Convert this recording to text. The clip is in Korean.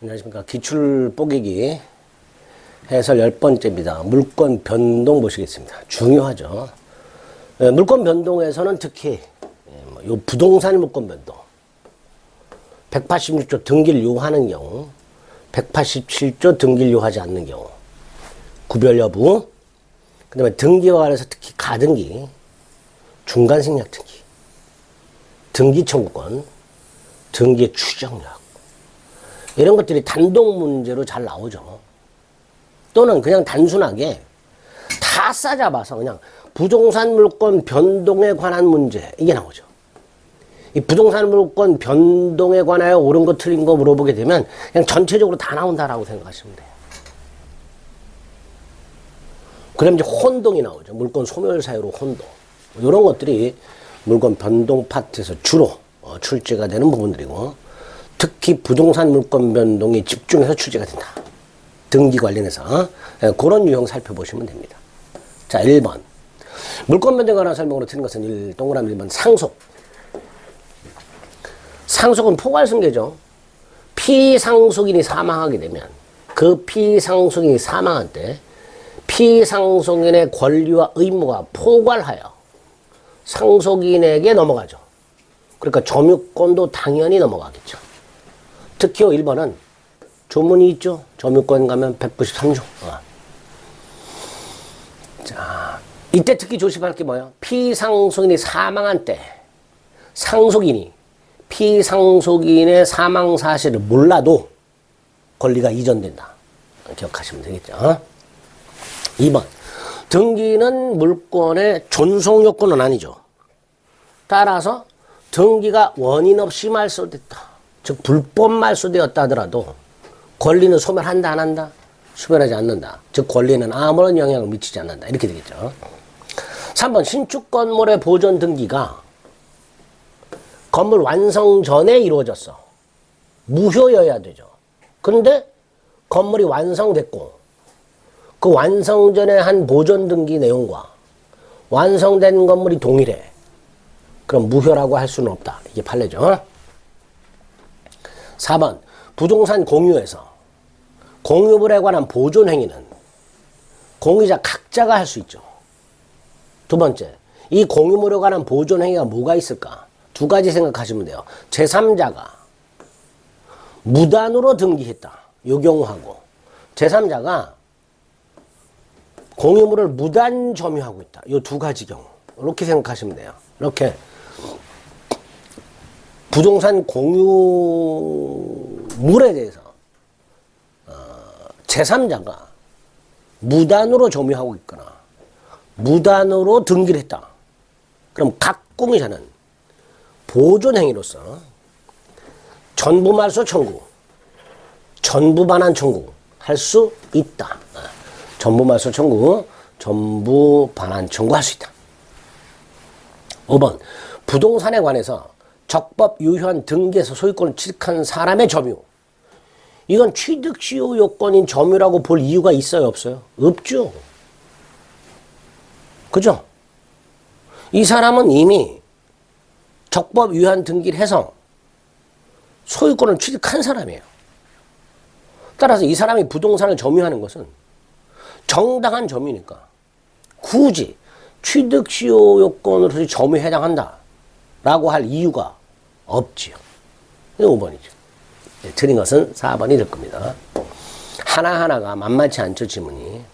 안녕하십니까. 기출 뽀개기 해설 열 번째입니다. 물권 변동 보시겠습니다. 중요하죠. 예, 물권 변동에서는 특히 예, 뭐 요 부동산 물권 변동 186조 등기를 요하는 경우 187조 등기를 요하지 않는 경우 구별 여부 그 다음에 등기와 관해서 특히 가등기 중간 생략 등기 등기 청구권 등기 추정력 이런 것들이 단독 문제로 잘 나오죠. 또는 그냥 단순하게 다 싸잡아서 그냥 부동산 물권 변동에 관한 문제 이게 나오죠. 이 부동산 물권 변동에 관하여 옳은 거 틀린 거 물어보게 되면 그냥 전체적으로 다 나온다라고 생각하시면 돼요. 그럼 이제 혼동이 나오죠. 물권 소멸 사유로 혼동. 이런 것들이 물권 변동 파트에서 주로 어, 출제가 되는 부분들이고 특히 부동산 물권 변동에 집중해서 출제가 된다. 등기 관련해서 예, 그런 유형 살펴보시면 됩니다. 자, 1번. 물권 변동에 관한 설명으로 틀린 것은 1, 동그라미 1번 상속. 상속은 포괄승계죠. 피상속인이 사망하게 되면 그 피상속인이 사망한 때 피상속인의 권리와 의무가 포괄하여 상속인에게 넘어가죠. 그러니까 점유권도 당연히 넘어가겠죠. 특히 1번은 조문이 있죠. 점유권 가면 193조. 어. 자, 이때 특히 조심할 게 뭐예요? 피상속인이 사망한 때 상속인이 피상속인의 사망 사실을 몰라도 권리가 이전된다. 기억하시면 되겠죠. 2번. 등기는 물권의 존속 요건은 아니죠. 따라서 등기가 원인 없이 말소됐다. 즉 불법 말소되었다 하더라도 권리는 소멸한다 안 한다? 소멸하지 않는다. 즉 권리는 아무런 영향을 미치지 않는다. 이렇게 되겠죠. 3번 신축 건물의 보존 등기가 건물 완성 전에 이루어졌어. 무효여야 되죠. 그런데 건물이 완성됐고 그 완성 전에 한 보존 등기 내용과 완성된 건물이 동일해. 그럼 무효라고 할 수는 없다. 이게 판례죠. 4번 부동산 공유에서 공유물에 관한 보존 행위는 공유자 각자가 할 수 있죠. 두 번째, 이 공유물에 관한 보존 행위가 뭐가 있을까? 두 가지 생각하시면 돼요. 제3자가 무단으로 등기했다. 요 경우하고 제3자가 공유물을 무단 점유하고 있다. 요 두 가지 경우. 이렇게 생각하시면 돼요. 이렇게 부동산 공유물에 대해서 어, 제3자가 무단으로 점유하고 있거나 무단으로 등기를 했다. 그럼 각 공유자는 보존 행위로서 전부 말소 청구, 전부 반환 청구 할 수 있다. 어, 전부 말소 청구, 전부 반환 청구 할 수 있다. 5번 부동산에 관해서 적법 유효한 등기에서 소유권을 취득한 사람의 점유. 이건 취득 시효 요건인 점유라고 볼 이유가 있어요, 없어요? 없죠. 그죠? 이 사람은 이미 적법 유효한 등기를 해서 소유권을 취득한 사람이에요. 따라서 이 사람이 부동산을 점유하는 것은 정당한 점유니까 굳이 취득 시효 요건으로 점유에 해당한다. 라고 할 이유가 없지요. 5번이죠. 네, 틀린 것은 4번이 될 겁니다. 하나하나가 만만치 않죠, 지문이.